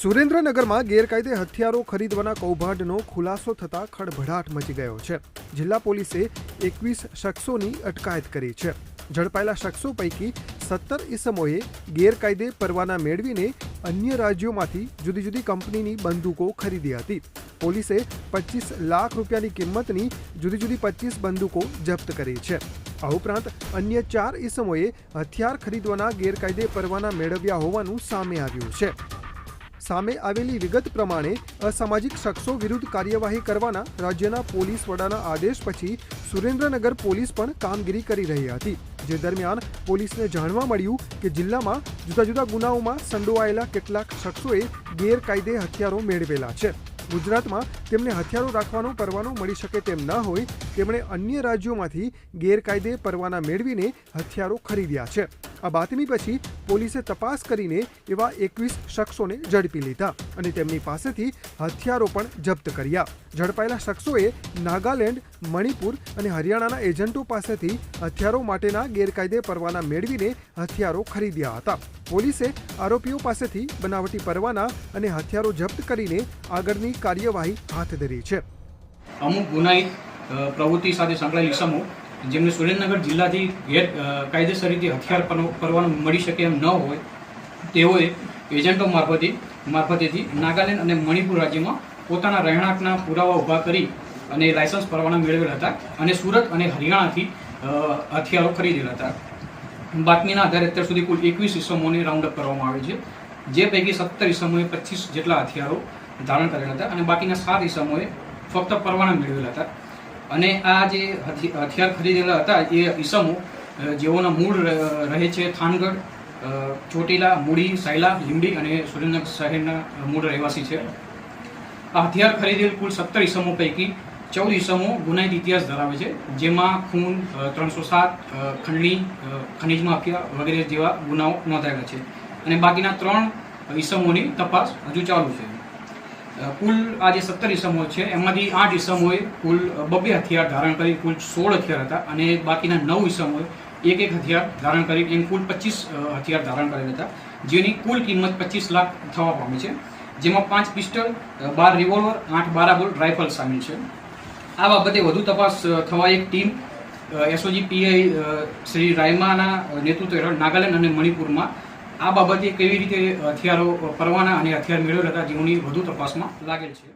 સુરેન્દ્રનગરમાં ગેરકાયદે હથિયારો ખરીદવાના કૌભાંડનો ખુલાસો થતાં ખળભળાટ મચી ગયો છે. જિલ્લા પોલીસે એકવીસ શખ્સોની અટકાયત કરી છે. ઝડપાયેલા શખ્સો પૈકી સત્તર ઇસમોએ ગેરકાયદે પરવાના મેળવીને અન્ય રાજ્યોમાંથી જુદી જુદી કંપનીની બંદૂકો ખરીદી હતી. પોલીસે પચીસ લાખ રૂપિયાની કિંમતની જુદી જુદી પચીસ બંદૂકો જપ્ત કરી છે. આ ઉપરાંત અન્ય ચાર ઇસમોએ હથિયાર ખરીદવાના ગેરકાયદે પરવાના મેળવ્યા હોવાનું સામે આવ્યું છે. સામે આવેલી વિગત પ્રમાણે અસામાજિક શખ્સો વિરુદ્ધ કાર્યવાહી કરવાના રાજ્યના પોલીસ વડાના આદેશ પછી સુરેન્દ્રનગર પોલીસ પણ કામગીરી કરી રહી હતી, જે દરમિયાન પોલીસને જાણવા મળ્યું કે જિલ્લામાં જુદા જુદા ગુનાઓમાં સંડોવાયેલા કેટલાક શખ્સોએ ગેરકાયદે હથિયારો મેળવેલા છે. ગુજરાતમાં તેમને હથિયારો રાખવાનો, પરવાનો મળી શકે તેમ ન હોય, તેમણે અન્ય રાજ્યોમાંથી ગેરકાયદે પરવાના મેળવીને હથિયારો ખરીદ્યા છે. આ બાતમી પછી પોલીસે તપાસ કરીને એવા એકવીસ શખ્સોને ઝડપી લીધા અને તેમની પાસેથી હથિયારો પણ જપ્ત કર્યા. ઝડપાયેલા શખ્સોએ નાગાલેન્ડ, મણિપુર અને હરિયાણાના એજન્ટો પાસેથી હથિયારો માટેના ગેરકાયદે પરવાના મેળવીને હથિયારો ખરીદ્યા હતા. પોલીસે આરોપીઓ પાસેથી બનાવટી પરવાના અને હથિયારો જપ્ત કરીને આગળની કાર્યવાહી હાથ ધરી છે. અમુક ગુનાહિત પ્રવૃત્તિ સાથે સંકળાયેલ ઇસમો જેમને સુરેન્દ્રનગર જિલ્લાથી ગેર કાયદેસર રીતે હથિયાર પરવાનું મળી શકે એમ ન હોય, તેઓએ એજન્ટો મારફતે, મારફતેથી નાગાલેન્ડ અને મણિપુર રાજ્યમાં પોતાના રહેણાંકના પુરાવા ઊભા કરી અને લાયસન્સ પરવાના મેળવેલા હતા અને સુરત અને હરિયાણાથી હથિયારો ખરીદેલા હતા. બાતમીના આધારે અત્યાર સુધી કુલ એકવીસ ઇસમોને રાઉન્ડઅપ કરવામાં આવે છે, જે પૈકી સત્તર ઇસમોએ પચીસ જેટલા હથિયારો ધારણ કરેલા હતા અને બાકીના સાત ઇસમોએ ફક્ત પરવાના મેળવેલા હતા. અને આ જે હથિયાર ખરીદેલા હતા, એ ઈસમો જેઓના મૂળ રહે છે થાનગઢ ચોટીલા, મૂડી, સાયલા, લીંબડી અને સુરેન્દ્રનગર શહેરના મૂળ રહેવાસી છે. આ હથિયાર ખરીદેલ કુલ સત્તર ઈસમો પૈકી ચૌદ ઈસમો ગુનાહિત ઇતિહાસ ધરાવે છે, જેમાં ખૂન ત્રણસો સાત ખંડણી ખનીજ માફિયા વગેરે જેવા ગુનાઓ નોંધાયેલા છે. અને બાકીના ત્રણ ઈસમોની તપાસ હજુ ચાલુ છે. કુલ આ જે સત્તર ઈસમો છે. એમાંથી આઠ ઇસમોએ કુલ બબ્બે હથિયાર ધારણ કરી, કુલ સોળ હથિયાર હતા અને બાકીના નવ ઇસમોએ એક એક હથિયાર ધારણ કરી એમ કુલ પચીસ હથિયાર ધારણ કરેલા હતા, જેની કુલ કિંમત પચીસ લાખ થવા પામી છે. જેમાં પાંચ પિસ્ટલ બાર રિવોલ્વર આઠ બારાબોલ રાઇફલ સામેલ છે. આ બાબતે વધુ તપાસ થવા એક ટીમ એસઓજી પીઆઈ શ્રી રાયમાના નેતૃત્વ હેઠળ નાગાલેન્ડ અને મણિપુરમાં આ બાબતે કેવી રીતે હથિયારો પરવાના અને હથિયાર મેળવેલ હતા, જેઓની વધુ તપાસમાં લાગેલ છે.